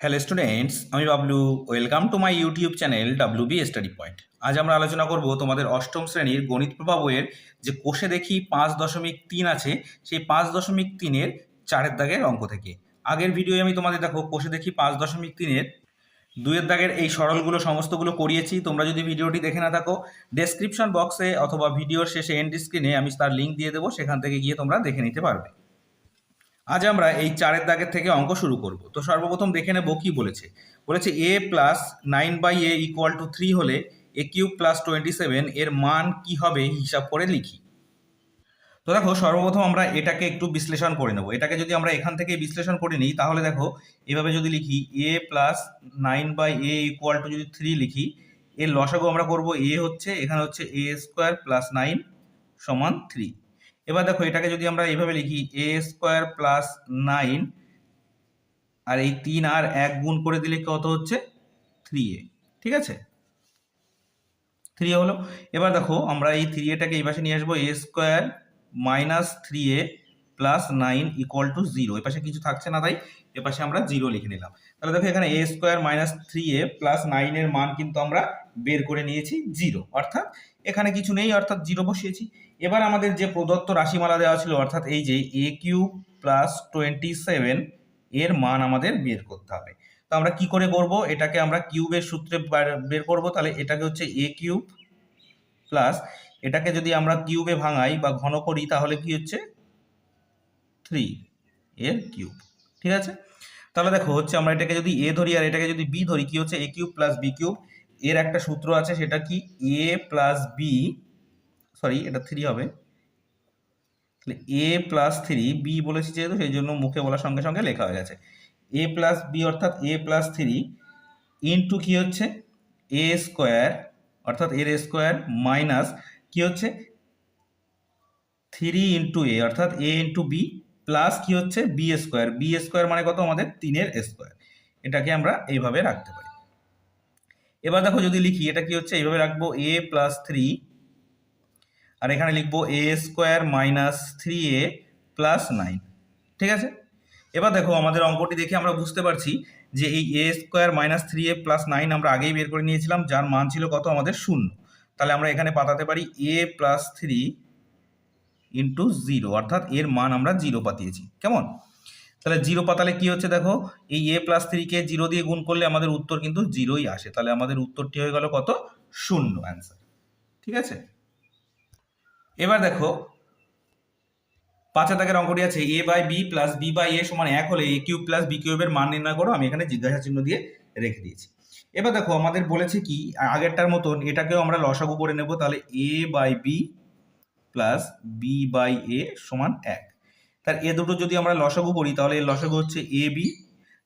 Hello students আমি Bablu. Welcome to my YouTube channel W B study point আজ আমরা আলোচনা করব তোমাদের অষ্টম শ্রেণির গণিত প্রভা বইয়ের যে কোষে দেখি পাঁচ দশমিক তিন আছে, সেই পাঁচ দশমিক তিনের চারের দাগের অঙ্ক থেকে। আগের ভিডিওয়ে আমি তোমাদের দেখো, কোষে দেখি পাঁচ দশমিক তিনের দুয়ের দাগের এই সরলগুলো, সমস্তগুলো করিয়েছি। তোমরা যদি ভিডিওটি দেখে না থাকো ডেসক্রিপশন বক্সে অথবা ভিডিওর শেষে এন্ড স্ক্রিনে আমি তার লিঙ্ক দিয়ে দেবো, সেখান থেকে গিয়ে তোমরা দেখে নিতে পারবে। আজ আমরা এই চারের দাগের থেকে অঙ্ক শুরু করব। তো সর্বপ্রথম দেখে নেব কি বলেছে। বলেছে A plus nine by A equal to three হলে A cube plus twenty seven এর মান কি হবে হিসাব করে লিখি। তো দেখো, সর্বপ্রথম আমরা এটাকে একটু বিশ্লেষণ করে নেব। এটাকে যদি আমরা এখান থেকে বিশ্লেষণ করে নিই, তাহলে দেখো, এভাবে যদি লিখি A plus nine by A equal to যদি থ্রি লিখি, এর লসাগু আমরা করব এ হচ্ছে, এখানে হচ্ছে এ স্কোয়ার প্লাস নাইন সমান থ্রি এবার দেখো, এটাকে যদি আমরা এইভাবে লিখি এ স্কোয়ার প্লাস নাইন আর এই তিন আর এক গুণ করে দিলে কত হচ্ছে? থ্রি এ ঠিক আছে? থ্রি হলো। এবার দেখো, আমরা এই থ্রি এটাকে এই পাশে নিয়ে আসব A square minus three A plus nine equal to zero এ পাশে কিছু থাকছে না তাই, এ পাশে আমরা জিরো লিখে নিলাম। তাহলে দেখো, এখানে A square minus three A plus নাইনের মান কিন্তু আমরা বের করে নিয়েছি জিরো অর্থাৎ এখানে কিছু নেই, অর্থাৎ জিরো বসিয়েছি। এবার আমাদের যে প্রদত্ত রাশিমালা দেওয়া ছিল, অর্থাৎ এই যে A cube plus twenty seven এর মান আমাদের বের করতে হবে। তো আমরা কি করে করব? এটাকে আমরা কিউবের সূত্রে বার- করব, তাহলে এটাকে হচ্ছে এ কিউব প্লাস এটাকে যদি আমরা কিউবে ভাঙাই বা ঘন করি, তাহলে কি হচ্ছে? থ্রি এর কিউব ঠিক আছে? তাহলে দেখো, হচ্ছে আমরা এটাকে যদি এ ধরি আর এটাকে যদি বি ধরি, কি হচ্ছে? A cube plus B cube এর একটা সূত্র আছে, সেটা কি? এ প্লাস বি সরি এটা থ্রি হবে। তাহলে এ প্লাস থ্রি বি বলেছি যেহেতু, সেই জন্য মুখে বলার সঙ্গে সঙ্গে লেখা হয়ে গেছে। এ প্লাস বি অর্থাৎ এ প্লাস থ্রি ইন্টু কি হচ্ছে? এ স্কোয়ার অর্থাৎ এর স্কোয়ার মাইনাস কি হচ্ছে? থ্রি ইন্টু এ অর্থাৎ এ ইন্টু বি প্লাস কি হচ্ছে? বি স্কোয়ার বি স্কোয়ার মানে কত? আমাদের তিনের স্কোয়ার এটাকে আমরা এইভাবে রাখতে পারি। এবার দেখো যদি লিখি, এটা কি হচ্ছে? এইভাবে রাখব এ প্লাস থ্রি আর এখানে লিখব A square minus three A plus nine ঠিক আছে? এবার দেখো আমাদের অঙ্কটি দেখে আমরা বুঝতে পারছি যে এই A square minus three A plus nine আমরা আগেই বের করে নিয়েছিলাম, যার মান ছিল কত? আমাদের শূন্য। তাহলে আমরা এখানে পাতাতে পারি A plus three into zero অর্থাৎ এর মান আমরা জিরো পাতিয়েছি। কেমন? তাহলে জিরো পাতালে কি হচ্ছে দেখো? এই এ প্লাস থ্রিকে জিরো দিয়ে গুণ করলে আমাদের উত্তর কিন্তু জিরোই আসে। তাহলে আমাদের উত্তরটি হয়ে গেল কত? শূন্য অ্যান্সার ঠিক আছে? এবার দেখো, পাঁচা দাগের অঙ্কটি আছে A by B plus B by A সমান এক হলে এ কিউব প্লাস বি কিউবের মান নির্ণয় করো, আমি এখানে জিজ্ঞাসা চিহ্ন দিয়ে রেখে দিয়েছি। এবার দেখো, আমাদের বলেছে কি, আগেরটার মতন এটাকেও আমরা লসাগু করে নেব, তাহলে A by B plus B by A সমান এক। তার এ দুটো যদি আমরা লসাগু করি, তাহলে এর লসাগু হচ্ছে এ বি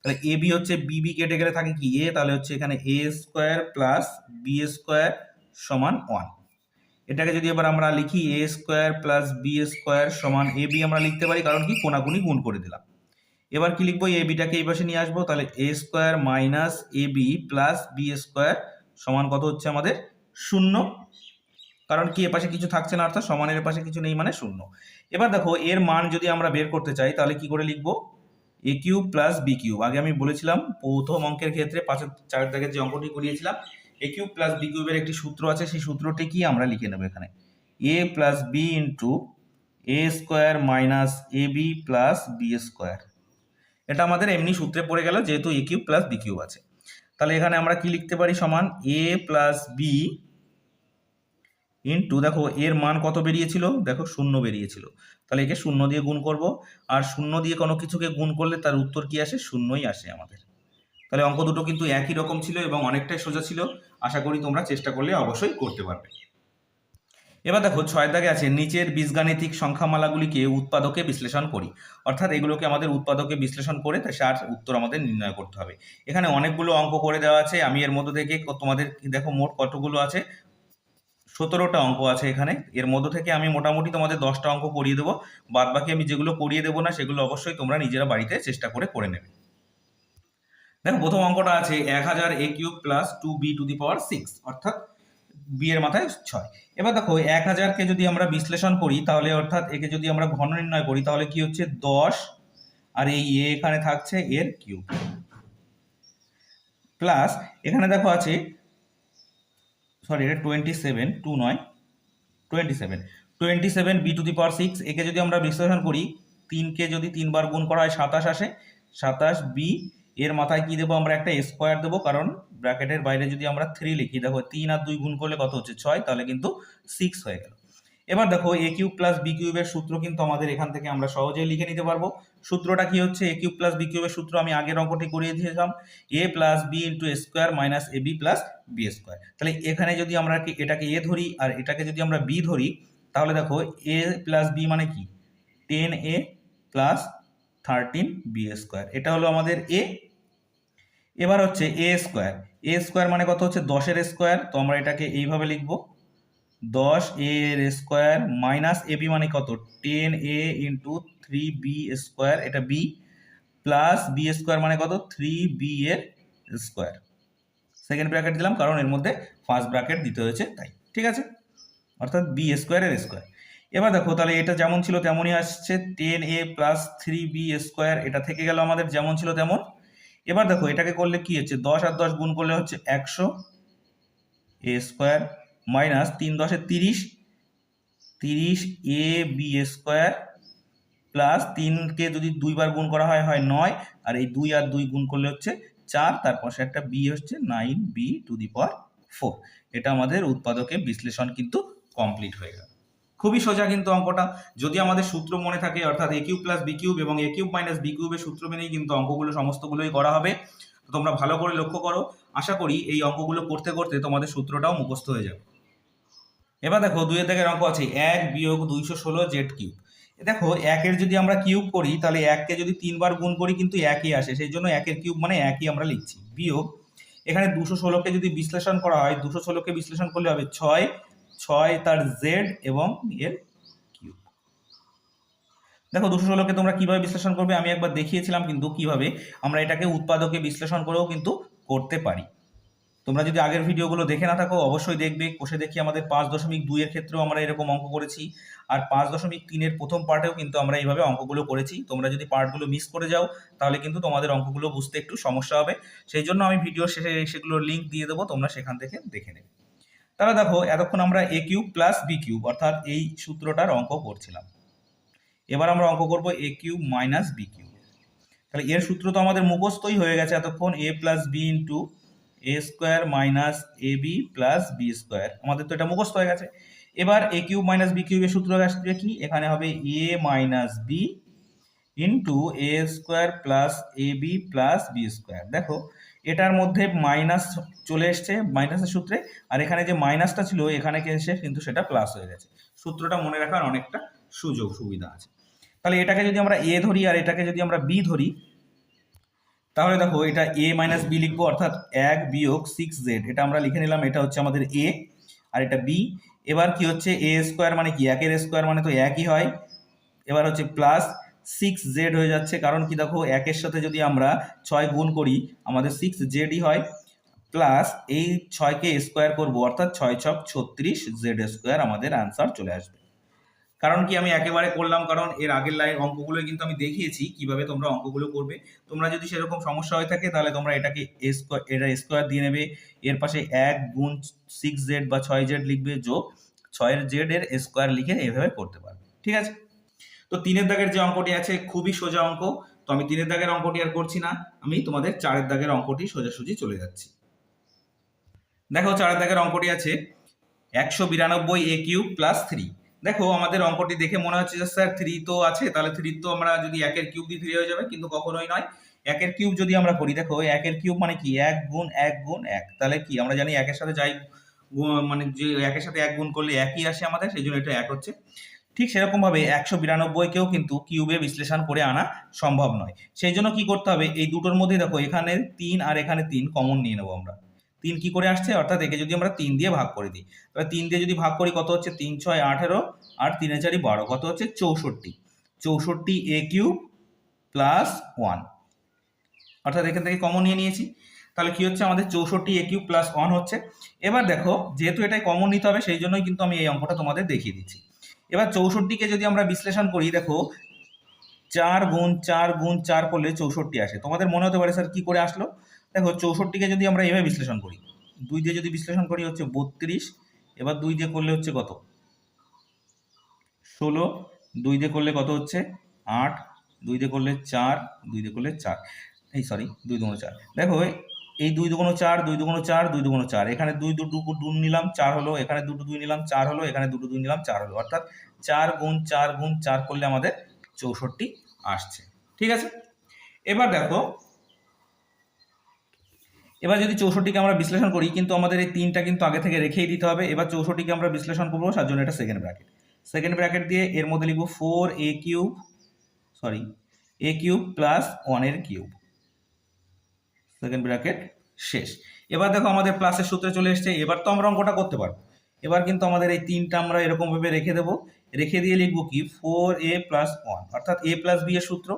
তাহলে এ বি হচ্ছে বি বি কেটে গেলে থাকে কি এ তাহলে হচ্ছে এখানে A square plus B square সমান ওয়ান এটাকে যদি এবার আমরা লিখি A square plus B square সমান এ বি আমরা লিখতে পারি, কারণ কি? কোনাকুনি গুণ করে দিলাম। এবার কি লিখব? এ বিটাকে এই পাশে নিয়ে আসব। তাহলে A square minus A B plus B square সমান কত হচ্ছে আমাদের? শূন্য। কারণ কি? এ পাশে কিছু থাকছে না, অর্থাৎ সমানের পাশে কিছু নেই মানে শূন্য। এবার দেখো, এর মান যদি আমরা বের করতে চাই, তাহলে কি করে লিখব? A cube plus B cube আগে আমি বলেছিলাম, প্রথম অঙ্কের ক্ষেত্রে পাঁচের চার দাগের যে অঙ্কটি করিয়েছিলাম এ কিউব প্লাস বি কিউবের একটি সূত্র আছে, সেই সূত্রটি কি আমরা লিখে নেব এখানে। A plus B into A square minus A B plus B square এটা আমাদের এমনি সূত্রে পড়ে গেল, যেহেতু A cube plus B cube আছে। তাহলে এখানে আমরা কি লিখতে পারি সমান? এ প্লাস বি ইন্টু দেখো, এর মান কত বেরিয়েছিল? দেখো, শূন্য বেরিয়েছিল। তাহলে একে শূন্য দিয়ে গুণ করব। আর শূন্য দিয়ে কোনো কিছুকে গুণ করলে তার উত্তর কি আসে? শূন্যই আসে আমাদের। তাহলে অঙ্ক দুটো কিন্তু একই রকম ছিল এবং অনেকটাই সোজা ছিল। আশা করি তোমরা চেষ্টা করলে অবশ্যই করতে পারবে। এবার দেখো, ছয় দাগে আছে, নিচের বীজগাণিতিক সংখ্যামালাগুলিকে উৎপাদকে বিশ্লেষণ করি। অর্থাৎ এগুলোকে আমাদের উৎপাদকে বিশ্লেষণ করে তার উত্তর আমাদের নির্ণয় করতে হবে। এখানে অনেকগুলো অঙ্ক করে দেওয়া আছে। আমি এর মধ্যে থেকে তোমাদের দেখো মোট কতগুলো আছে? সতেরোটা অঙ্ক আছে এখানে। এর মধ্য থেকে আমি মোটামুটি তোমাদের দশটা অঙ্ক করিয়ে দেবো। বাদ বাকি আমি যেগুলো করিয়ে দেবো না, সেগুলো অবশ্যই তোমরা নিজেরা বাড়িতে চেষ্টা করে করে নেবে। দেখো, প্রথম অঙ্কটা আছে এক হাজার A cube plus two B to the power six অর্থাৎ বি এর মাথায় ছয়। এবার দেখো, এক হাজারকে যদি আমরা বিশ্লেষণ করি, তাহলে অর্থাৎ একে যদি আমরা ঘন নির্ণয় করি, তাহলে কি হচ্ছে? দশ, আর এই এ এখানে থাকছে এর কিউব। প্লাস এখানে দেখো আছে সরি এটা টোয়েন্টি সেভেন টু নয় twenty seven twenty seven B to the power six একে যদি আমরা বিশ্লেষণ করি, তিনকে যদি তিনবার গুণ করা হয়, সাতাশ আসে, সাতাশ বি এর মাথায় কি দেবো? আমরা একটা স্কোয়ার দেবো, কারণ ব্র্যাকেটের বাইরে যদি আমরা থ্রি লিখি, দেখো তিন আর দুই গুণ করলে কত হচ্ছে? ছয়, তাহলে কিন্তু সিক্স হয়ে গেল। এবার দেখো এ কিউব প্লাস বি কিউবের সূত্র কিন্তু আমাদের এখান থেকে আমরা সহজেই লিখে নিতে পারব। সূত্রটা কি হচ্ছে? এ কিউব প্লাস বি কিউবের সূত্র আমি আগের অঙ্কটি করিয়ে দিয়েছিলাম। A plus B into square minus A B plus B square তাহলে এখানে যদি আমরা এটাকে এ ধরি আর এটাকে যদি আমরা বি ধরি, তাহলে দেখো এ প্লাস বি মানে কি? Ten A plus thirteen B square এটা হলো আমাদের এ এবার হচ্ছে এ স্কোয়ার এ স্কোয়ার মানে কত হচ্ছে? দশের স্কোয়ার তো আমরা এটাকে এইভাবে লিখব। দশ এর স্কোয়ার মাইনাস এ বি মানে কত? Ten A into three B square এটা বি প্লাস বি স্কোয়ার মানে কত? থ্রি বি এর স্কোয়ার সেকেন্ড ব্র্যাকেট দিলাম, কারণ এর মধ্যে ফার্স্ট ব্র্যাকেট দিতে হয়েছে, তাই। ঠিক আছে? অর্থাৎ বি স্কোয়ারের স্কোয়ার এবার দেখো, তাহলে এটা যেমন ছিল তেমনই আসছে ten A plus three B square এটা থেকে গেল আমাদের, যেমন ছিল তেমন। এবার দেখো, এটাকে করলে কি হচ্ছে, দশ আর দশ গুণ করলে হচ্ছে একশো এ স্কোয়ার মাইনাস তিন দশে তিরিশ তিরিশ এ বি স্কোয়ার প্লাস তিনকে যদি দুইবার গুণ করা হয় হয় নয়, আর এই দুই আর দুই গুণ করলে হচ্ছে চার, তার পাশে একটা বি হচ্ছে nine B to the power four এটা আমাদের উৎপাদকে বিশ্লেষণ কিন্তু কমপ্লিট হয়ে গেল। খুবই সোজা কিন্তু অঙ্কটা। যদি আমাদের সূত্র মনে থাকে, অর্থাৎ A cube plus B cube এবং এ কিউব মাইনাস বি কিউবের সূত্র মেনেই কিন্তু অঙ্কগুলো সমস্তগুলোই করা হবে। তো তোমরা ভালো করে লক্ষ্য করো। আশা করি এই অঙ্কগুলো করতে করতে তোমাদের সূত্রটাও মুখস্থ হয়ে যাবে। এবার দেখো, দুইয়ের দাগের অঙ্ক আছে। এক বিয়োগ দুইশো ষোলো জেড কিউব। দেখো, একের যদি আমরা কিউব করি, তাহলে এককে যদি তিনবার গুণ করি, কিন্তু একই আসে। সেই জন্য একের কিউব মানে একই আমরা লিখছি। বিয়োগ, এখানে দুশো ষোলোকে যদি বিশ্লেষণ করা হয়, দুশো ষোলোকে বিশ্লেষণ করলে হবে ছয়। ছয় তার জেড এবং এর কিউব। দেখো, দুশো ষোলোকে তোমরা কীভাবে বিশ্লেষণ করবে? আমি একবার দেখিয়েছিলাম কিন্তু কীভাবে আমরা এটাকে উৎপাদকে বিশ্লেষণ করেও কিন্তু করতে পারি। তোমরা যদি আগের ভিডিওগুলো দেখে না থাকো, অবশ্যই দেখবে। কোষে দেখি আমাদের পাঁচ দশমিক দুইয়ের ক্ষেত্রেও আমরা এরকম অঙ্ক করেছি। আর পাঁচ দশমিক তিনের প্রথম পার্টেও কিন্তু আমরা এইভাবে অঙ্কগুলো করেছি। তোমরা যদি পার্টগুলো মিস করে যাও, তাহলে কিন্তু তোমাদের অঙ্কগুলো বুঝতে একটু সমস্যা হবে। সেই জন্য আমি ভিডিও শেষে সেগুলোর লিঙ্ক দিয়ে দেবো, তোমরা সেখান থেকে দেখে নেবে। তাহলে দেখো, এতক্ষণ আমরা A cube plus B cube অর্থাৎ এই সূত্রটার অঙ্ক করছিলাম। এবার আমরা অঙ্ক করব A cube minus B cube তাহলে এর সূত্র তো আমাদের মুখস্থই হয়ে গেছে এতক্ষণ A plus B into A square minus A B plus B square আমাদের তো এটা মুখস্থ হয়ে গেছে। এবার এ কিউব মাইনাস বি কিউবের সূত্র আসবে কি? এখানে হবে A minus B into A square plus A B plus B square দেখো এটার মধ্যে মাইনাস চলে এসছে মাইনাসের সূত্রে। আর এখানে যে মাইনাসটা ছিল, এখানে এসে কিন্তু সেটা প্লাস হয়ে গেছে। সূত্রটা মনে রাখার অনেকটা সুযোগ, সুবিধা আছে। তাহলে এটাকে যদি আমরা এ ধরি আর এটাকে যদি আমরা বি ধরি, তাহলে দেখো এটা এ মাইনাস বি লিখব, অর্থাৎ এক বিয়োগ সিক্স জেড এটা আমরা লিখে নিলাম, এটা হচ্ছে আমাদের এ আর এটা বি এবার কি হচ্ছে? এ স্কোয়ার মানে কি? একের স্কোয়ার মানে তো একই হয়। এবার হচ্ছে প্লাস সিক্স জেড হয়ে যাচ্ছে, কারণ কি দেখো, একের সাথে যদি আমরা ছয় গুণ করি, আমাদের সিক্স জেডই হয় প্লাস এই ছয়কে স্কোয়ার করব, অর্থাৎ ছয় ছক ছত্রিশ জেড স্কোয়ার আমাদের আনসার চলে আসবে। কারণ কি আমি একেবারে করলাম, কারণ এর আগের লাইন অঙ্কগুলো কিন্তু আমি দেখিয়েছি, কীভাবে তোমরা অঙ্কগুলো করবে। তোমরা যদি সেরকম সমস্যা হয়ে থাকে, তাহলে তোমরা এটাকে স্কোয়ার এটা স্কোয়ার দিয়ে নেবে। এর পাশে এক গুণ সিক্স জেড বা ছয় জেড লিখবে, যোগ ছয়ের জেড এর স্কোয়ার লিখে এভাবে করতে পারবে। ঠিক আছে? তো তিনের দাগের যে অঙ্কটি আছে, খুবই সোজা অঙ্ক। তো আমি তিনের দাগের অঙ্কটি আর করছি না, আমি তোমাদের চারের দাগের অঙ্কটি সোজাসুজি চলে যাচ্ছি। দেখো, চারের দাগের অঙ্কটি আছে, একশো বিরানব্বই এ কিউব প্লাস থ্রি দেখো, আমাদের অঙ্কটি দেখে মনে হচ্ছে যে, স্যার থ্রি তো আছে, তাহলে থ্রি তো আমরা যদি একের কিউব দিয়ে থ্রি হয়ে যাবে, কিন্তু কখনোই নয়। একের কিউব যদি আমরা করি, দেখো, একের কিউব মানে কি? এক গুণ এক গুণ এক। তাহলে কি? আমরা জানি একের সাথে যাই মানে যে একের সাথে এক গুণ করলে একই আসে আমাদের, সেই জন্য এটা এক হচ্ছে। ঠিক সেরকম ভাবে একশো বিরানব্বইকেও কিন্তু কিউবে বিশ্লেষণ করে আনা সম্ভব নয়। সেই জন্য কি করতে হবে? এই দুটোর মধ্যে দেখো, এখানে তিন আর এখানে তিন কমন নিয়ে নেব আমরা। তিন কি করে আসছে? অর্থাৎ একে যদি আমরা তিন দিয়ে ভাগ করে দিই, তাহলে তিন দিয়ে যদি ভাগ করি, কত হচ্ছে? তিন, ছয়, আঠেরো আর তিনে চারি বারো, কত হচ্ছে? চৌষট্টি। চৌষট্টি এ কিউব প্লাস ওয়ান। অর্থাৎ এখান থেকে কমন নিয়ে নিয়েছি। তাহলে কি হচ্ছে? আমাদের চৌষট্টি এ কিউব প্লাস ওয়ান হচ্ছে। এবার দেখো, যেহেতু এটাই কমন নিতে হবে, সেই জন্যই কিন্তু আমি এই অঙ্কটা তোমাদের দেখিয়ে দিচ্ছি। এবার চৌষট্টিকে যদি আমরা বিশ্লেষণ করি, দেখো, চার গুণ চার গুণ চার করলে চৌষট্টি আসে। তোমাদের মনে হতে পারে, স্যার, কি করে আসলো? দেখো, চৌষট্টিকে যদি আমরা এভাবে বিশ্লেষণ করি, দুই দিয়ে যদি বিশ্লেষণ করি হচ্ছে বত্রিশ, এবার দুই দিয়ে করলে হচ্ছে কত? ষোলো, দুই দিয়ে করলে কত হচ্ছে? আট, দুই দিয়ে করলে চার, দুই দিয়ে করলে চার। এই সরি দুই দুগুণ চার। দেখো এই দুই দুগুণ চার, দুই দুগুণ চার, দুই দুগুণ চার। এখানে দুই দুটো দুই নিলাম, চার হলো। এখানে দুটো দুই নিলাম, চার হলো। এখানে দুটো দুই নিলাম, চার হলো। অর্থাৎ চার গুণ চার গুণ চার করলে আমাদের চৌষট্টি আসছে। ঠিক আছে? এবার দেখো, এবার যদি চৌষট্টিকে আমরা বিশ্লেষণ করি, কিন্তু আমাদের এই তিনটা কিন্তু আগে থেকে রেখেই দিতে হবে। এবার চৌষট্টিকে আমরা বিশ্লেষণ করব, তার জন্য এটা সেকেন্ড ব্র্যাকেট সেকেন্ড ব্র্যাকেট দিয়ে এর মধ্যে লিখব four A cube sorry A cube plus ওয়ানের কিউব সেকেন্ড ব্র্যাকেট শেষ। এবার দেখো আমাদের প্লাসের সূত্রে চলে এসছে, এবার তো আমরা অঙ্কটা করতে পারব। এবার কিন্তু আমাদের এই তিনটা আমরা এরকমভাবে রেখে দেবো। রেখে দিয়ে লিখব কি? ফোর এ প্লাস ওয়ান অর্থাৎ এ প্লাস বি এর সূত্র।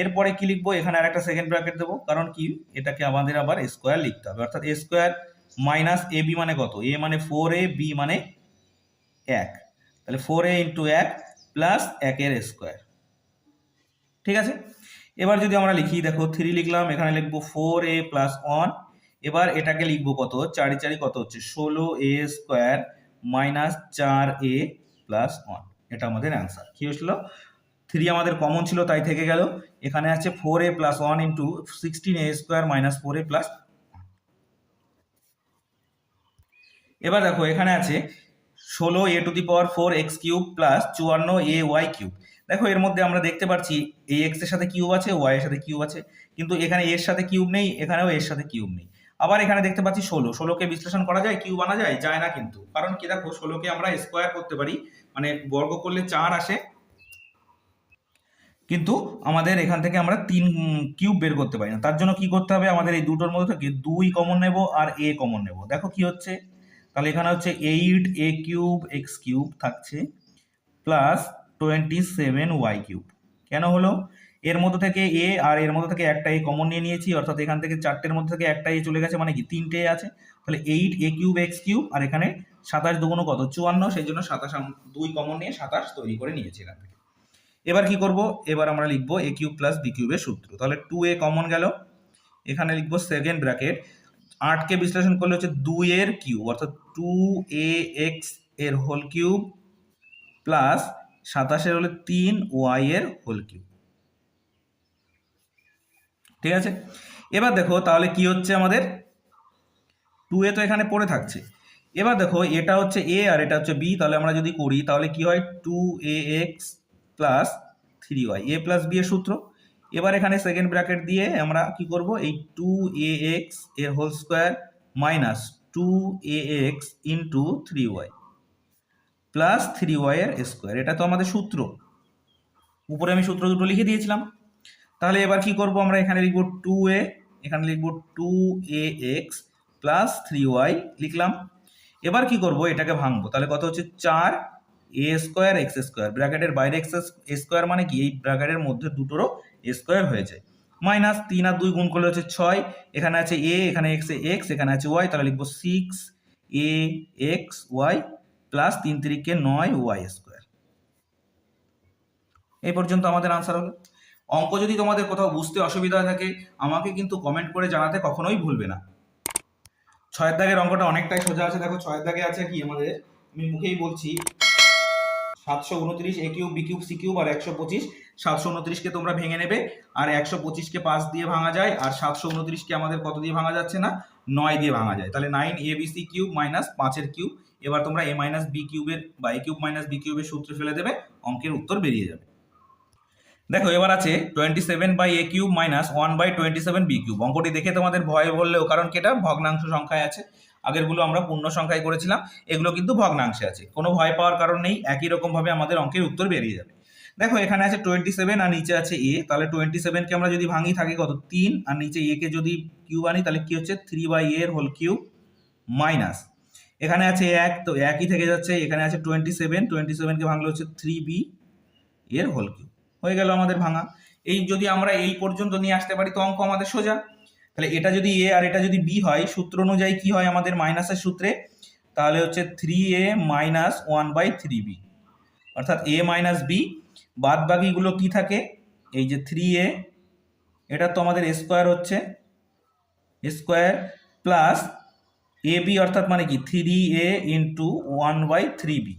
এরপরে কি লিখব? এখানে আর একটা সেকেন্ড ব্র্যাকেট দেবো। কারণ কি? এটাকে আমাদের আবার স্কোয়ার লিখতে হবে। অর্থাৎ A square minus A B মানে কত? এ মানে ফোর এ বি মানে এক। তাহলে ফোর এ ইন্টু এক প্লাস একের স্কোয়ার ঠিক আছে? এবার যদি আমরা লিখি, দেখো থ্রি লিখলাম, এখানে লিখব ফোর এ প্লাস ওয়ান এবার এটাকে লিখব কত? চারি চারি কত হচ্ছে? ষোলো এ স্কোয়ার মাইনাস চার এ প্লাস ওয়ান এটা আমাদের অ্যান্সার কি হয়েছিল? থ্রি আমাদের কমন ছিল, তাই থেকে গেল। এখানে আছে four A plus one into sixteen A square minus four A plus এবার দেখো, এখানে আছে ষোলো A to the power four X cube plus চুয়ান্ন এ ওয়াই কিউব দেখো, এর মধ্যে আমরা দেখতে পাচ্ছি এই এক্সের সাথে কিউব আছে ওয়াই এর সাথে কিউব আছে, কিন্তু এখানে এর সাথে কিউব নেই, এখানেও এর সাথে কিউব নেই। আবার এখানে দেখতে পাচ্ছি ষোলো, ষোলোকে বিশ্লেষণ করা যায়, কিউব আনা যায় যায় না কিন্তু। কারণ কি দেখো, ষোলোকে আমরা স্কোয়ার করতে পারি মানে বর্গ করলে চার আসে, কিন্তু আমাদের এখান থেকে আমরা তিন কিউব বের করতে পারি না। তার জন্য কি করতে হবে, আমাদের এই দুটোর মধ্যে থেকে দুই কমন নেব আর এ কমন নেব। দেখো কি হচ্ছে? তাহলে এখানে হচ্ছে eight A cube X cube থাকছে plus twenty seven Y cube. কেন হলো? এর মধ্যে থেকে এ আর এর মধ্যে থেকে একটা এ কমন নিয়ে নিয়েছি, অর্থাৎ এখান থেকে চারটের মধ্যে থেকে একটা এ চলে গেছে মানে কি তিনটে আছে। তাহলে eight A cube X cube আর এখানে সাতাশ দুগুণ কত? চুয়ান্ন, সেই জন্য সাতাশ দুই কমন নিয়ে সাতাশ তৈরি করে নিয়েছি এখান থেকে। এবার কি করব? এবার আমরা লিখব এ কিউব প্লাস বি কিউবের সূত্র। তাহলে টু এ কমন গেল। এখানে লিখব সেকেন্ড ব্র্যাকেট আটকে বিশ্লেষণ করলে হচ্ছে দুইয়ের কিউব অর্থাৎ টু এ এক্সের হোল কিউব প্লাস সাতাশের হলে তিন, ওয়াই এর হোল কিউব ঠিক আছে? এবার দেখো, তাহলে কি হচ্ছে আমাদের? টু এ তো এখানে পড়ে থাকছে। এবার দেখো, এটা হচ্ছে এ আর এটা হচ্ছে বি তাহলে আমরা যদি করি, তাহলে কি হয়? Two A X plus three Y A plus B এর সূত্র। এবার এখানে সেকেন্ড ব্র্যাকেট দিয়ে আমরা কি করব? এই টু এ এক্সের whole square minus two A X into three Y plus three Y এর স্কোয়ার এটা তো আমাদের সূত্র। উপরে আমি সূত্র দুটো লিখে দিয়েছিলাম। তাহলে এবার কি করব আমরা? এখানে লিখব টু এ এখানে লিখব two A X plus three Y লিখলাম। এবার কি করব? এটাকে ভাঙবো। তাহলে কত হচ্ছে? চার এ স্কোয়ার এক্স স্কোয়ার ব্র্যাকেটের বাইরে এক্স স্কোয়ার মানে কি? এই ব্র্যাকেটের মধ্যে দুটোরও স্কোয়ার হয়ে যায়। মাইনাস তিন আর দুই গুণ করলে হচ্ছে ছয়, এখানে আছে এ এখানে এক্স এ এক্স এখানে আছে ওয়াই তাহলে লিখব six A X Y plus তিন তিরিকে নয় ওয়াই স্কোয়ার। এই পর্যন্ত আমাদের আনসার হলো। অঙ্ক যদি তোমাদের কোথাও বুঝতে অসুবিধা থাকে, আমাকে কিন্তু কমেন্ট করে জানাতে কখনোই ভুলবে না। ছয়ের দাগের অঙ্কটা অনেকটাই সোজা আছে। দেখো, ছয়ের দাগে আছে কি আমাদের? আমি মুখেই বলছি, সাতশো উনত্রিশ A cube B cube C cube আর একশো পঁচিশ সাতশো উনত্রিশকে তোমরা ভেঙে নেবে, আর একশো পঁচিশকে পাঁচ দিয়ে ভাঙা যায়, আর সাতশো উনত্রিশকে আমাদের কত দিয়ে ভাঙা যাচ্ছে না? নয় দিয়ে ভাঙা যায়। তাহলে nine A B C cube minus পাঁচের কিউব এবার তোমরা এ মাইনাস বি কিউবের বা এ কিউব মাইনাস বি কিউবের সূত্রে ফেলে দেবে, অঙ্কের উত্তর বেরিয়ে যাবে। দেখো, এবার আছে twenty seven by A cube minus one by twenty seven B cube অঙ্কটি দেখে তোমাদের ভয় বললেও কারণ কি এটা? ভগ্নাংশ সংখ্যায় আছে। আগেরগুলো আমরা পূর্ণ সংখ্যায় করেছিলাম, এগুলো কিন্তু ভগ্নাংশে আছে। কোনো ভয় পাওয়ার কারণ নেই, একই রকমভাবে আমাদের অঙ্কের উত্তর বেরিয়ে যাবে। দেখো, এখানে আছে টোয়েন্টি সেভেন আর নিচে আছে এ তাহলে টোয়েন্টি সেভেনকে আমরা যদি ভাঙি থাকে কত? তিন, আর নিচে এ কে যদি কিউব আনি, তাহলে কি হচ্ছে? থ্রি বাই এর হোল কিউব মাইনাস এখানে আছে এক, তো একই থেকে যাচ্ছে, এখানে আছে টোয়েন্টি সেভেন টোয়েন্টি সেভেনকে ভাঙলে হচ্ছে থ্রি বি এর হোল কিউব হয়ে গেল আমাদের ভাঙা। এই যদি আমরা এই পর্যন্ত নিয়ে আসতে পারি, তো অঙ্ক আমাদের সোজা। তাহলে এটা যদি এ আর এটা যদি বি হয়, সূত্র অনুযায়ী কি হয় আমাদের মাইনাসের সূত্রে? তাহলে হচ্ছে three A minus one by three B অর্থাৎ এ মাইনাস বি বাদ বাকিগুলো কি থাকে? এই যে থ্রি এ এটা তো আমাদের স্কোয়ার হচ্ছে। স্কোয়ার প্লাস এ বি অর্থাৎ মানে কি? Three A into one by three B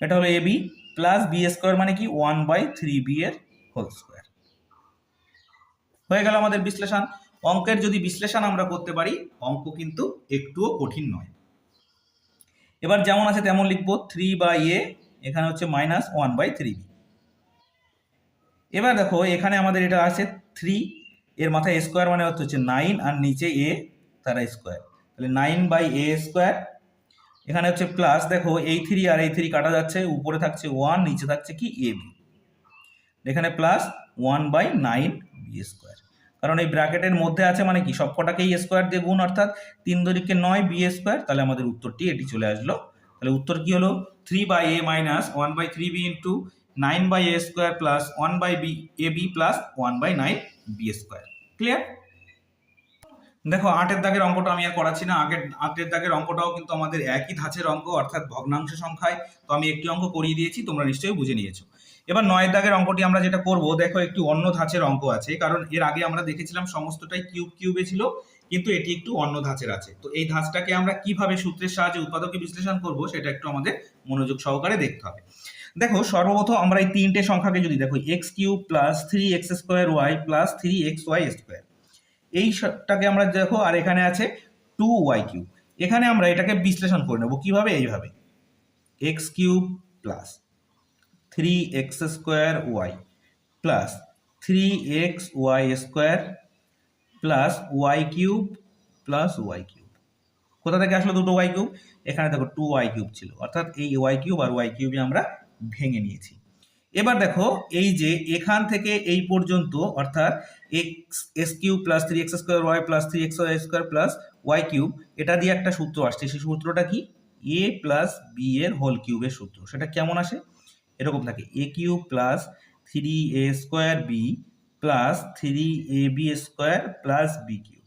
এটা হলো A B plus B square মানে কি? ওয়ান বাই থ্রি বি এর হোল স্কোয়ার হয়ে গেল আমাদের বিশ্লেষণ। অঙ্কের যদি বিশ্লেষণ আমরা করতে পারি, অঙ্ক কিন্তু একটুও কঠিন নয়। এবার যেমন আছে তেমন লিখব। থ্রি বাই এ এখানে হচ্ছে minus one by three B এবার দেখো, এখানে আমাদের এটা আছে থ্রি এর মাথায় স্কোয়ার মানে হচ্ছে নাইন আর নিচে এ তারা স্কোয়ার তাহলে নাইন বাই এ স্কোয়ার এখানে হচ্ছে প্লাস দেখো, এই থ্রি আর এই থ্রি কাটা যাচ্ছে, উপরে থাকছে ওয়ান নিচে থাকছে কি এ বি এখানে plus one by nine B square কারণ এই ব্র্যাকেটের মধ্যে আছে মানে কি সব কটাকেই স্কোয়ার দিয়ে গুণ, অর্থাৎ তিন দরিকে নয় বি স্কোয়ার তাহলে আমাদের উত্তরটি এটি চলে আসলো। তাহলে উত্তর কি হলো? Three by A minus one by three B into nine by A square plus one by B A B plus one by nine B square clear দেখো, আটের দাগের অঙ্কটা আমি আর করাচ্ছি না। আগের, আটের দাগের অঙ্কটাও কিন্তু আমাদের একই ধাঁচের অঙ্ক, অর্থাৎ ভগ্নাংশ সংখ্যায়। তো আমি একটি অঙ্ক করিয়ে দিয়েছি, তোমরা নিশ্চয়ই বুঝে নিয়েছো। এবার নয়ের দাগের অঙ্কটি আমরা যেটা করব, দেখো একটু অন্য ধাঁচের অঙ্ক আছে, কারণ এর আগে আমরা দেখেছিলাম সমস্তটাই কিউব কিউবে ছিল। কিন্তু এটি একটু অন্য ধাঁচের আছে। তো এই ধাঁচটাকে আমরা কীভাবে সূত্রের সাহায্যে উৎপাদকে বিশ্লেষণ করব, সেটা একটু আমাদের মনোযোগ সহকারে দেখতে হবে। দেখো, সর্বপ্রথম আমরা এই তিনটে সংখ্যাকে যদি দেখো X cube plus three X square Y plus three X Y square এইটাকে আমরা দেখো, আর এখানে আছে টু ওয়াই কিউব। এখানে আমরা এটাকে বিশ্লেষণ করে নেব কীভাবে? এইভাবে। X cube plus three X square Y plus three X Y square plus Y cube plus Y cube কোথা থেকে আসলো দুটো ওয়াই কিউব এখানে দেখো টু ওয়াই কিউব ছিল। অর্থাৎ এই ওয়াই কিউব আর ওয়াই কিউবই আমরা ভেঙে নিয়েছি। এবার দেখো এই যে এখান থেকে এই পর্যন্ত অর্থাৎ X S cube plus three X square Y plus three X Y square plus Y cube এটা দিয়ে একটা সূত্র আসছে। সেই সূত্রটা কি? এ প্লাস বি এর হোল কিউবের সূত্র। সেটা কেমন আসে? এরকম থাকে। A cube plus three A square B plus three A B square plus B cube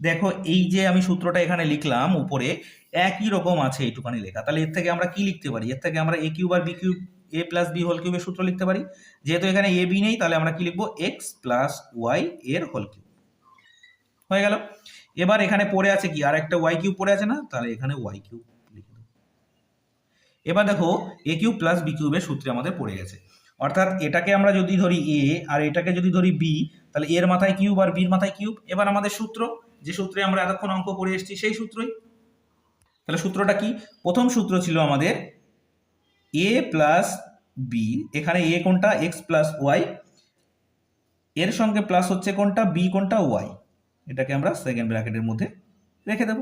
দেখো, এই যে আমি সূত্রটা এখানে লিখলাম উপরে, একই রকম আছে এইটুখানি লেখা। তাহলে এর থেকে আমরা কি লিখতে পারি? এর থেকে আমরা A cube R B cube A plus B whole কিউবের সূত্র লিখতে পারি। যেহেতু এখানে এ বি নেই, তাহলে আমরা কি লিখব? এক্স প্লাস ওয়াই এর হোল কিউব হয়ে গেল? এবার এখানে পড়ে আছে কি? আর একটা ওয়াই কিউব পড়ে আছে না? তাহলে এখানে ওয়াই কিউব লিখে এবার দেখো এ কিউব প্লাস বি কিউবের সূত্রে আমাদের পড়ে গেছে। অর্থাৎ এটাকে আমরা যদি ধরি এ আর এটাকে যদি ধরি বি তাহলে এর মাথায় কিউব আর বির মাথায় কিউব। এবার আমাদের সূত্র, যে সূত্রে আমরা এতক্ষণ অঙ্ক করে এসেছি, সেই সূত্রই। তাহলে সূত্রটা কি? প্রথম সূত্র ছিল আমাদের এ প্লাস বি এখানে এ কোনটা? এক্স প্লাস ওয়াই এর সঙ্গে প্লাস হচ্ছে কোনটা? বি কোনটা? ওয়াই এটাকে আমরা সেকেন্ড ব্র্যাকেটের মধ্যে রেখে দেব।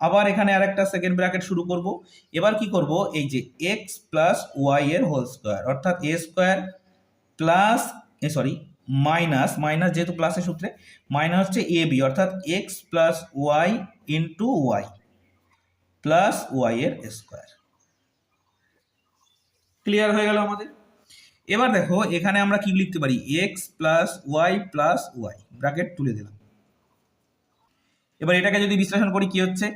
আবার এখানে আরেকটা সেকেন্ড ব্র্যাকেট শুরু করব। এবার কি করব? এই যে এক্স প্লাস ওয়াই এর হোল স্কোয়ার অর্থাৎ A square plus A sorry minus minus যেহেতু প্লাসের সূত্রে মাইনাস হচ্ছে এ বি অর্থাৎ X plus Y into Y plus Y এর স্কোয়ার ক্লিয়ার হয়ে গেল আমাদের? এবার দেখো, এখানে আমরা কি লিখতে পারি? X plus Y plus Y bracket তুলে দিলাম। এবার এটাকে যদি বিশ্লেষণ করি, কি হচ্ছে?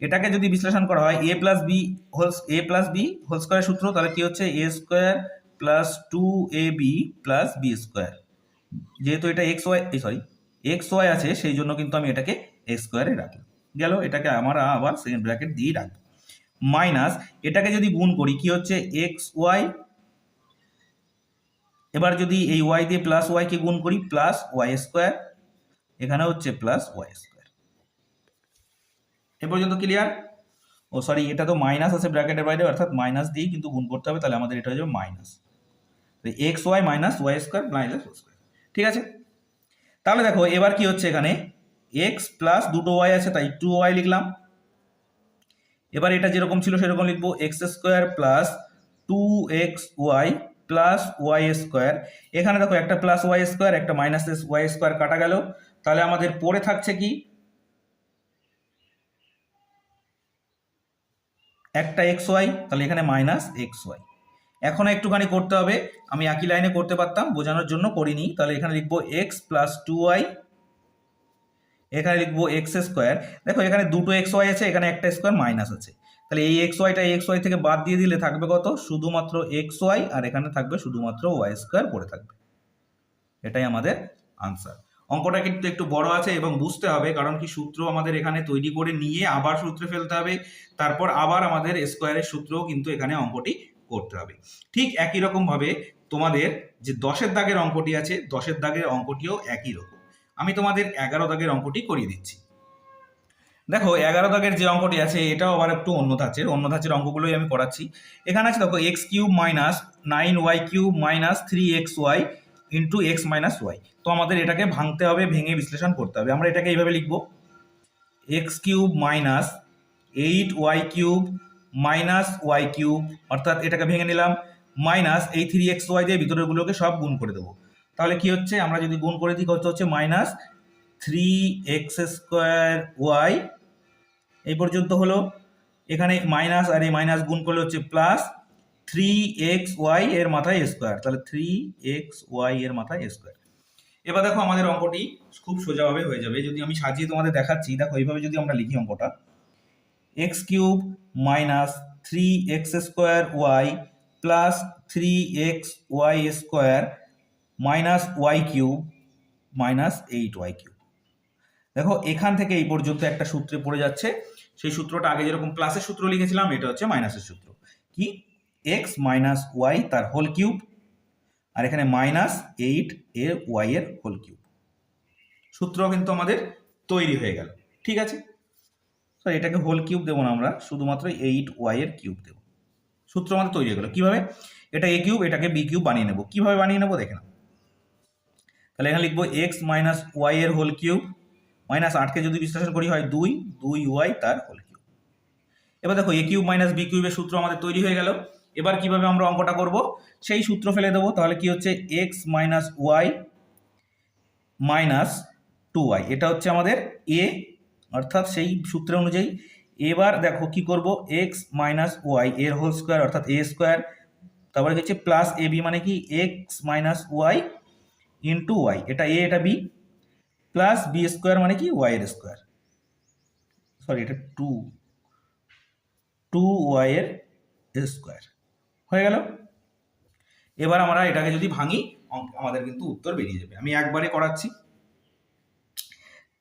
এটাকে যদি বিশ্লেষণ করা হয় A plus B whole A plus B whole square সূত্র, তাহলে কি হচ্ছে? A square plus two A B plus B square যেহেতু এটা X Y sorry X Y আছে, সেই জন্য কিন্তু আমি এটাকে এক্স স্কোয়ারে রাখলাম। গেল, এটাকে আমার আবার সেকেন্ড ব্র্যাকেট দিয়েই রাখব। মাইনাস এটাকে যদি গুণ করি, কি হচ্ছে? এক্স ওয়াই এবার যদি এই ওয়াই দিয়ে প্লাস ওয়াইকে গুণ করি প্লাস ওয়াই স্কোয়ার এখানে হচ্ছে প্লাস ওয়াই স্কোয়ার এ পর্যন্ত ক্লিয়ার ও সরি এটা তো মাইনাস আছে ব্র্যাকেটের বাইরে, অর্থাৎ মাইনাস দিয়েই কিন্তু গুণ করতে হবে, তাহলে আমাদের এটা হয়ে যাবে minus X Y minus Y square minus square ঠিক আছে? তাহলে দেখো, এবার কি হচ্ছে এখানে? এক্স প্লাস দুটো ওয়াই আছে, তাই টু ওয়াই লিখলাম। এবার এটা যেরকম ছিল সেরকম লিখব X square plus two X Y plus Y square এখানে দেখো একটা প্লাস ওয়াই স্কোয়ার একটা মাইনাস ওয়াই স্কোয়ার কাটা গেল। তাহলে আমাদের পড়ে থাকছে কি? একটা এক্স ওয়াই তাহলে এখানে মাইনাস এক্স ওয়াই এখন একটুখানি করতে হবে, আমি একই লাইনে করতে পারতাম, বোঝানোর জন্য করিনি। তাহলে এখানে লিখব এক্স প্লাস টু ওয়াই এখানে লিখব এক্স স্কোয়ার দেখো, এখানে দুটো এক্স ওয়াই আছে, এখানে একটা স্কোয়ার মাইনাস আছে। তাহলে এই এক্স ওয়াইটা এক্স ওয়াই থেকে বাদ দিয়ে দিলে থাকবে কত? শুধুমাত্র এক্স ওয়াই আর এখানে থাকবে শুধুমাত্র ওয়াই স্কোয়ার পড়ে থাকবে। এটাই আমাদের আনসার অঙ্কটা কিন্তু একটু বড় আছে এবং বুঝতে হবে, কারণ কি সূত্র আমাদের এখানে তৈরি করে নিয়ে আবার সূত্রে ফেলতে হবে, তারপর আবার আমাদের স্কোয়ারের সূত্রও কিন্তু এখানে অঙ্কটি করতে হবে। ঠিক একই রকম ভাবে তোমাদের যে দশের দাগের অঙ্কটি আছে, দশের দাগের অঙ্কটিও একই রকম। আমি তোমাদের এগারো দাগের অঙ্কটি করিয়ে দিচ্ছি। দেখো, এগারো দাগের যে অঙ্কটি আছে, এটাও আবার একটু অন্য ধাঁচের অন্য ধাঁচের অঙ্কগুলোই আমি করাচ্ছি এখানে আছে দেখো, X cube minus nine Y cube minus three X Y into X minus Y তো আমাদের এটাকে ভাঙতে হবে, ভেঙে বিশ্লেষণ করতে হবে। আমরা এটাকে এইভাবে লিখব। X cube minus eight Y cube minus Y cube অর্থাৎ এটাকে ভেঙে নিলাম মাইনাস এই থ্রি এক্স ওয়াই দিয়ে ভিতরেরগুলোকে সব গুণ করে দেবো। তাহলে কি হচ্ছে? আমরা যদি গুণ করে দিই, কত হচ্ছে? Minus three X square Y এই পর্যন্ত হলো। এখানে মাইনাস আর এই মাইনাস গুণ করলে হচ্ছে প্লাস থ্রি এক্স ওয়াই এর মাথায় স্কোয়ার তাহলে থ্রি এক্স ওয়াই এর মাথায় স্কোয়ার এবার দেখো আমাদের অঙ্কটি খুব সোজাভাবে হয়ে যাবে। যদি আমি সাজিয়ে তোমাদের দেখাচ্ছি, দেখো এইভাবে যদি আমরা লিখি অঙ্কটা। X cube minus three x square y plus three x y square minus y cube minus eight y cube দেখো, এখান থেকে এই পর্যন্ত একটা সূত্রে পড়ে যাচ্ছে। সেই সূত্রটা আগে যেরকম প্লাসের সূত্র লিখেছিলাম, এটা হচ্ছে মাইনাসের সূত্র। কি? এক্স মাইনাস ওয়াই তার হোল কিউব আর এখানে মাইনাস এইট এ ওয়াই এর হোল কিউব সূত্র কিন্তু আমাদের তৈরি হয়ে গেল, ঠিক আছে? তো এটাকে হোল কিউব দেবো না আমরা, শুধুমাত্র এইট ওয়াই এর কিউব দেবো। সূত্র আমাদের তৈরি হয়ে গেল। কীভাবে? এটা এ কিউব এটাকে বি কিউব বানিয়ে নেব। কীভাবে বানিয়ে নেব? দেখে নাও। তাহলে এখানে লিখব এক্স মাইনাস ওয়াই এর হোল কিউব মাইনাস আটকে যদি বিশ্লেষণ করি, হয় দুই দুই ওয়াই তার হোল কিউব এবার দেখো এ কিউব মাইনাস বি কিউবের সূত্র আমাদের তৈরি হয়ে গেল। এবার কীভাবে আমরা অঙ্কটা করব? সেই সূত্র ফেলে দেবো, তাহলে কি হচ্ছে? X minus y minus two y এটা হচ্ছে আমাদের এ অর্থাৎ সেই সূত্র অনুযায়ী। এবার দেখো কি করব? এক্স মাইনাস ওয়াই এর হোল স্কোয়ার অর্থাৎ এ স্কোয়ার তারপরে হচ্ছে? প্লাস এ বি মানে কি? X minus y into y এটা এ এটা বি প্লাস বি স্কোয়ার মানে কি? ওয়াই এর স্কোয়ার সরি এটা টু টু ওয়াই এর স্কোয়ার হয়ে গেল। এবার আমরা এটাকে যদি ভাঙি আমাদের কিন্তু উত্তর বেরিয়ে যাবে। আমি একবারে করাচ্ছি।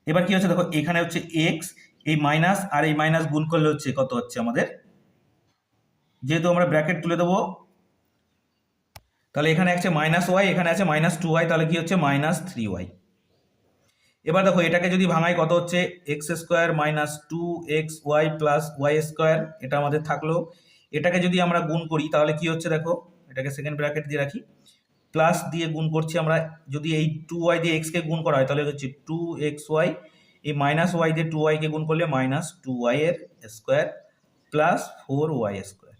এবার কি হচ্ছে দেখো, এখানে হচ্ছে এক্স এই মাইনাস আর এই মাইনাস গুণ করলে হচ্ছে কত হচ্ছে আমাদের? যেহেতু আমরা ব্র্যাকেট তুলে দেবো, তাহলে এখানে আছে মাইনাস ওয়াই এখানে আছে মাইনাস টু ওয়াই তাহলে কি হচ্ছে? মাইনাস থ্রি ওয়াই এবার দেখো, এটাকে যদি ভাঙাই কত হচ্ছে? X square minus two x y plus y square এটা আমাদের থাকল। এটাকে যদি আমরা গুণ করি, তাহলে কি হচ্ছে দেখো? এটাকে সেকেন্ড ব্র্যাকেট দিয়ে রাখি। প্লাস দিয়ে গুণ করছি আমরা, যদি এই টু ওয়াই দিয়ে এক্সকে গুণ করা হয়, তাহলে হচ্ছে টু এক্স ওয়াই এই মাইনাস ওয়াই দিয়ে টু ওয়াইকে গুণ করলে মাইনাস টু ওয়াই এর square plus four y square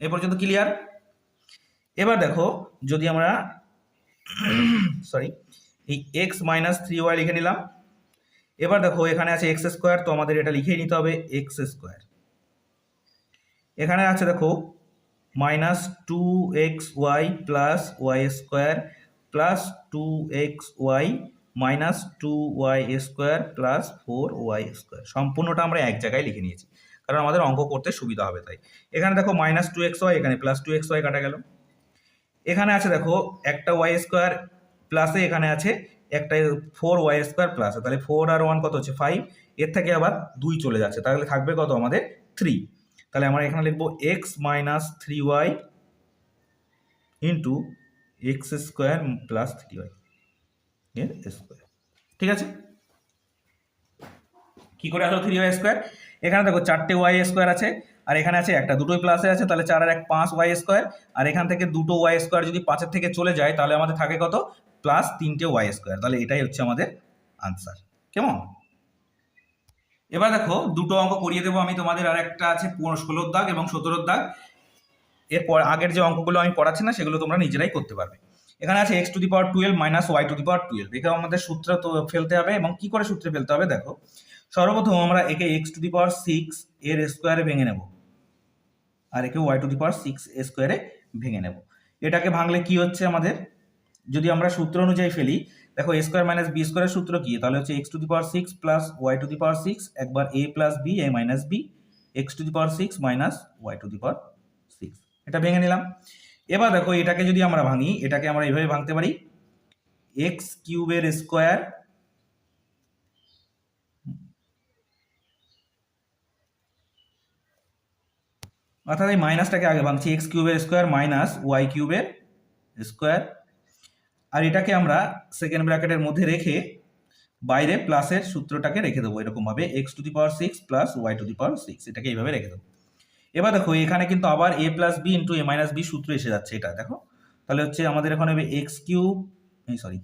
এ পর্যন্ত ক্লিয়ার এবার দেখো, যদি আমরা সরি এই এক্স মাইনাস থ্রি ওয়াই লিখে নিলাম। এবার দেখো, এখানে আছে এক্স স্কোয়ার তো আমাদের এটা লিখেই নিতে হবে এক্স স্কোয়ার এখানে আছে দেখো minus two x y plus y square plus two x y minus two y square plus four y square সম্পূর্ণটা আমরা এক জায়গায় লিখে নিয়েছি, কারণ আমাদের অঙ্ক করতে সুবিধা হবে তাই। এখানে দেখো মাইনাস টু এক্স ওয়াই এখানে প্লাস টু এক্স ওয়াই কাটা গেল। এখানে আছে দেখো একটা ওয়াই স্কোয়ার প্লাসে এখানে আছে একটা ফোর ওয়াই স্কোয়ার প্লাস তাহলে ফোর আর ওয়ান কত হচ্ছে? ফাইভ এর থেকে আবার দুই চলে যাচ্ছে, তাহলে থাকবে কত? আমাদের থ্রি তাহলে আমরা এখানে লিখব x minus three y into x square plus three y square ঠিক আছে? কি করে আসলো থ্রি ওয়াই স্কোয়ার এখানে দেখো চারটে ওয়াই স্কোয়ার আছে, আর এখানে আছে একটা, দুটোই প্লাসে আছে, তাহলে চার আর এক পাঁচ ওয়াই স্কোয়ার আর এখান থেকে দুটো ওয়াই স্কোয়ার যদি পাঁচের থেকে চলে যায়, তাহলে আমাদের থাকে কত? প্লাস তিনটে ওয়াই স্কোয়ার তাহলে এটাই হচ্ছে আমাদের আনসার কেমন? এবার দেখো দুটো অঙ্ক করিয়ে দেবো আমি তোমাদের, আর একটা আছে ষোলোর দাগ এবং সতেরোর দাগ। এরপর আগের যে অঙ্কগুলো আমি পড়াচ্ছি না, সেগুলো তোমরা নিজেরাই করতে পারবে। এখানে আছে x to the power twelve minus y to the power twelve এখানে আমাদের সূত্র তো ফেলতে হবে এবং কি করে সূত্রে ফেলতে হবে দেখো। সর্বপ্রথম আমরা একে x to the power six এর স্কোয়ারে ভেঙে নেব। আর একে y to the power six স্কোয়ারে ভেঙে নেব। এটাকে ভাঙলে কি হচ্ছে আমাদের? যদি আমরা সূত্র অনুযায়ী ফেলি দেখো এ স্কোয়ার মাইনাস বি স্কোয়ারের সূত্র কি? তাহলে হচ্ছে x to the power six plus y to the power six একবার a plus b a minus b x to the power six minus y to the power six এটা ভেঙে নিলাম। এবার দেখো এটাকে যদি আমরা ভাঙি, এটাকে আমরা এইভাবে ভাঙতে পারি। এক্স কিউবের স্কোয়ার অর্থাৎ এই মাইনাসটাকে আগে ভাঙছি এক্স কিউবের স্কোয়ার মাইনাস ওয়াই কিউবের স্কোয়ার আর এটাকে আমরা সেকেন্ড ব্র্যাকেটের মধ্যে রেখে বাইরে প্লাসের সূত্রটাকে রেখে দেবো এরকমভাবে x to the power six plus y to the power six এটাকে এইভাবে রেখে দেবো। এবার দেখো, এখানে কিন্তু আবার a plus b into a minus b সূত্র এসে যাচ্ছে এটা, দেখো। তাহলে হচ্ছে আমাদের এখন হবে x cube sorry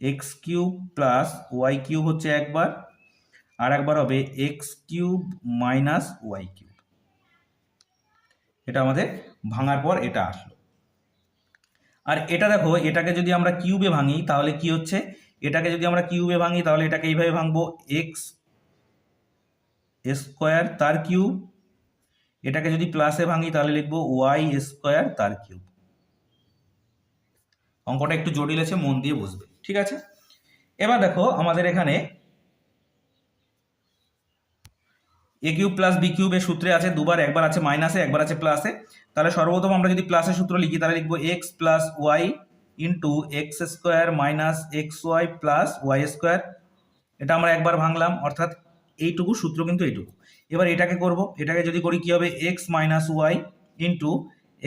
x cube plus y cube হচ্ছে একবার, আর একবার হবে x cube minus y cube এটা আমাদের ভাঙার পর এটা আসলো। আর এটা দেখো, এটাকে যদি আমরা কিউবে ভাঙি, তাহলে কি হচ্ছে? এটাকে যদি আমরা কিউবে ভাঙি, তাহলে এটাকে এইভাবে ভাঙবো এক্স স্কোয়ার তার কিউব এটাকে যদি প্লাসে ভাঙি, তাহলে লিখব ওয়াই স্কোয়ার তার কিউব অঙ্কটা একটু জটিল আছে, মন দিয়ে বুঝবে। ঠিক আছে? এবার দেখো, আমাদের এখানে এ কিউব প্লাস বি কিউবের সূত্রে আছে দুবার, একবার আছে মাইনাসে একবার আছে প্লাসে তাহলে সর্বপ্রথম আমরা যদি প্লাসের সূত্র লিখি, তাহলে লিখব x plus y into x square minus x y plus y square এটা আমরা একবার ভাঙলাম, অর্থাৎ এইটুকু সূত্র কিন্তু এইটুকু। এবার এটাকে করব, এটাকে যদি করি কি হবে? X minus y into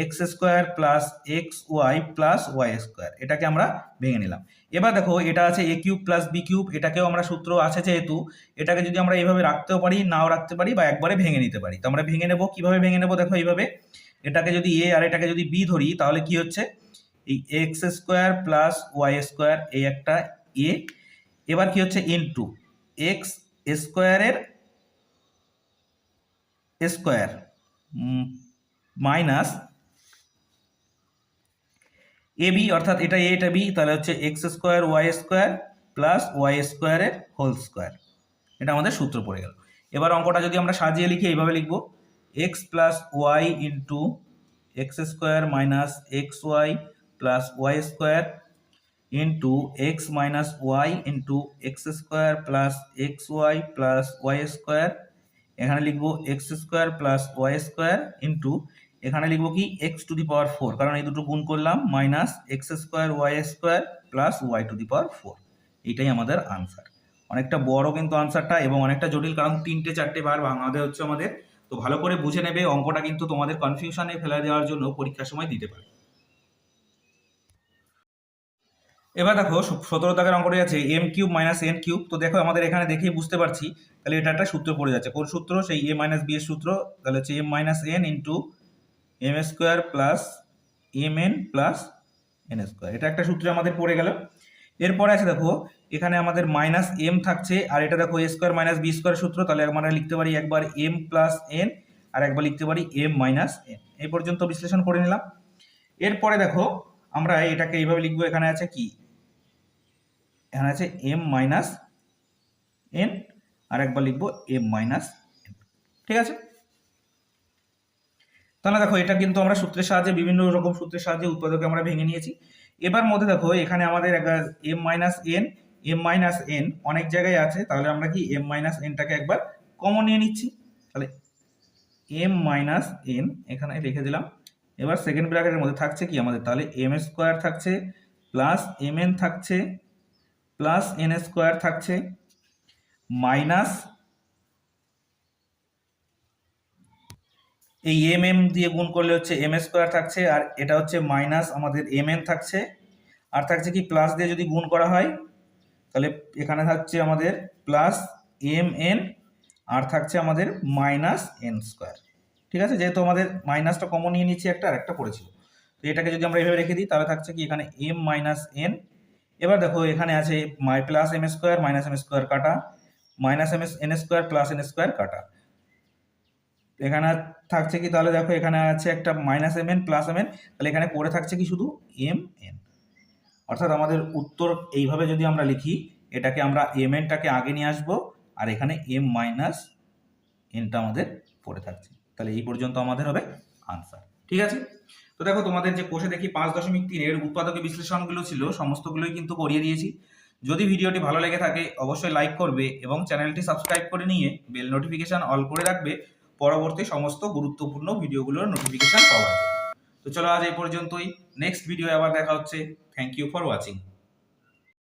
x square plus x y plus y square এটাকে আমরা ভেঙে নিলাম। এবার দেখো, এটা আছে a cube plus b cube এটাকেও আমরা সূত্র আছে যেহেতু, এটাকে যদি আমরা এইভাবে রাখতেও পারি, নাও রাখতে পারি বা একবারে ভেঙে নিতে পারি। তো আমরা ভেঙে নেব, কীভাবে ভেঙে নেব দেখো এইভাবে। এটাকে যদি এ আর এটাকে যদি বি ধরি, তাহলে কি হচ্ছে? এই x square plus y square এই একটা এ এবার কি হচ্ছে? ইনটু এক্স স্কোয়ারের স্কোয়ার মাইনাস এ বি অর্থাৎ এটা এ, এটা বি, তাহলে হচ্ছে x square, y square plus y স্কোয়ারের হোল স্কোয়ার। এটা আমাদের সূত্র পড়ে গেল। এবার অঙ্কটা যদি আমরা সাজিয়ে লিখি, এইভাবে লিখব। X plus y into x square minus x y plus y square into x minus y into x square plus x y plus y square. এখানে লিখব x square plus y square into এখানে লিখব কি? X to the power four কারণ এই দুটো গুণ করলাম minus x square y square plus y to the power four এটাই আমাদের আনসার অনেকটা বড় কিন্তু আনসারটা এবং অনেকটা জটিল, কারণ তিনটে, চারটে বার ভাঙাতে হচ্ছে আমাদের। তো ভালো করে বুঝে নেবে, অঙ্কটা কিন্তু তোমাদের কনফিউশনে ফেলে দেওয়ার জন্য পরীক্ষার সময় দিতে পারে। এবার দেখো, সতেরো দাগের অঙ্কটি আছে m cube minus n cube তো দেখো, আমাদের এখানে দেখেই বুঝতে পারছি, তাহলে এটা একটা সূত্র পড়ে যাচ্ছে। কোন সূত্র? সেই এ মাইনাস বি এর সূত্র। তাহলে হচ্ছে m minus n into m square plus m n plus n square. এটা একটা সূত্র আমাদের পড়ে গেল। এরপরে আছে দেখো, এখানে আমাদের মাইনাস এম থাকছে, আর এটা দেখো a square minus b square সূত্র, তাহলে আমরা লিখতে পারি একবার এম প্লাস এন, আর একবার লিখতে পারি এম মাইনাস এন। এই পর্যন্ত বিশ্লেষণ করে নিলাম। এরপরে দেখো, আমরা এটাকে এইভাবে লিখব, এখানে আছে কি? এখানে আছে এম মাইনাস এন, আর একবার লিখব এম মাইনাস এন। ঠিক আছে? তাহলে দেখো, এটা কিন্তু আমরা সূত্রের সাহায্যে, বিভিন্ন রকম সূত্রের সাহায্যে উৎপাদকে আমরা ভেঙে নিয়েছি। এবার মধ্যে দেখো, এখানে আমাদের m minus n m minus n অনেক জায়গায় আছে, তাহলে আমরা কি এম মাইনাস এনটাকে একবার কমন নিয়ে নিচ্ছি। তাহলে এম মাইনাস এন এখানে রেখে দিলাম। এবার সেকেন্ড ব্র্যাকেটের মধ্যে থাকছে কি আমাদের? তাহলে এম স্কোয়ার থাকছে প্লাস এম এন থাকছে প্লাস এন স্কোয়ার থাকছে মাইনাস এই এম এম দিয়ে গুণ করলে হচ্ছে এম স্কোয়ার থাকছে, আর এটা হচ্ছে মাইনাস আমাদের এম এন থাকছে। আর থাকছে কি প্লাস দিয়ে যদি গুণ করা হয়, তাহলে এখানে থাকছে আমাদের প্লাস এম এন আর থাকছে আমাদের মাইনাস এন স্কোয়ার ঠিক আছে? যেহেতু আমাদের মাইনাসটা কমন নিয়ে নিচ্ছি একটা আর একটা পড়েছিল তো এটাকে যদি আমরা এভাবে রেখে দিই, তাহলে থাকছে কি এখানে এম মাইনাস এন এবার দেখো, এখানে আছে মাই plus m square minus m square কাটা। Minus m s n square plus n square কাটা। এখানে থাকছে কি? তাহলে দেখো এখানে আছে একটা minus m n plus m n তাহলে এখানে পড়ে থাকছে কি শুধু এম এন অর্থাৎ আমাদের উত্তর এইভাবে যদি আমরা লিখি, এটাকে আমরা এম এনটাকে আগে নিয়ে আসব, আর এখানে এম মাইনাস এনটা আমাদের পড়ে থাকছে। তাহলে এই পর্যন্ত আমাদের হবে আনসার ঠিক আছে? তো দেখো তোমাদের যে কোষে দেখি পাঁচ দশমিক তিনের উৎপাদক বিশ্লেষণগুলো ছিল, সমস্তগুলোই কিন্তু করিয়ে দিয়েছি। যদি ভিডিওটি ভালো লেগে থাকে, অবশ্যই লাইক করবে এবং চ্যানেলটি সাবস্ক্রাইব করে নিয়ে বেল নোটিফিকেশন অল করে রাখবে পরবর্তী সমস্ত গুরুত্বপূর্ণ ভিডিওগুলোর নোটিফিকেশান পাওয়ার তো চলো আজ এই পর্যন্তই। নেক্সট ভিডিও আবার দেখা হচ্ছে। Thank you for watching